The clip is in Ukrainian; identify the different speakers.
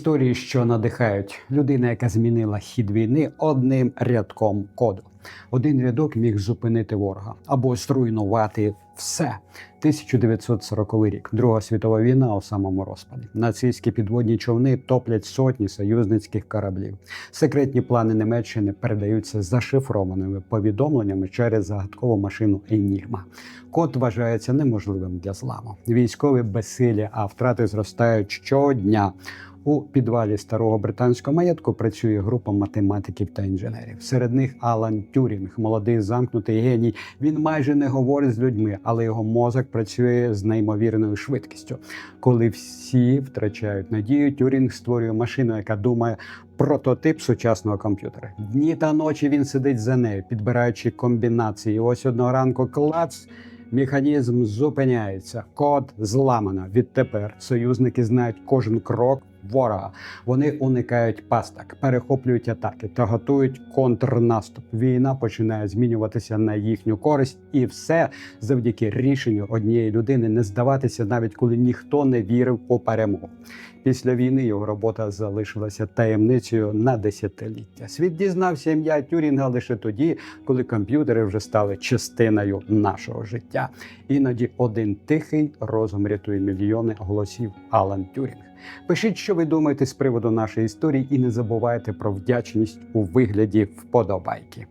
Speaker 1: Історії, що надихають людина, яка змінила хід війни одним рядком коду. Один рядок міг зупинити ворога або зруйнувати все. 1940 рік, Друга світова війна у самому розпаді. Нацистські підводні човни топлять сотні союзницьких кораблів. Секретні плани Німеччини передаються зашифрованими повідомленнями через загадкову машину Енігма. Код вважається неможливим для зламу. Військові безсилі, а втрати зростають щодня. У підвалі старого британського маєтку працює група математиків та інженерів. Серед них Алан Тюрінг, молодий замкнутий геній. Він майже не говорить з людьми, але його мозок працює з неймовірною швидкістю. Коли всі втрачають надію, Тюрінг створює машину, яка думає. Прототип сучасного комп'ютера. Дні та ночі він сидить за нею, підбираючи комбінації. Ось одного ранку клац. Механізм зупиняється, код зламано. Відтепер союзники знають кожен крок ворога. Вони уникають пасток, перехоплюють атаки та готують контрнаступ. Війна починає змінюватися на їхню користь, і все завдяки рішенню однієї людини не здаватися, навіть коли ніхто не вірив у перемогу. Після війни його робота залишилася таємницею на десятиліття. Світ дізнався ім'я Тюрінга лише тоді, коли комп'ютери вже стали частиною нашого життя. Іноді один тихий розум рятує мільйони голосів Алан Тюрінг. Пишіть, що ви думаєте з приводу нашої історії, і не забувайте про вдячність у вигляді вподобайки.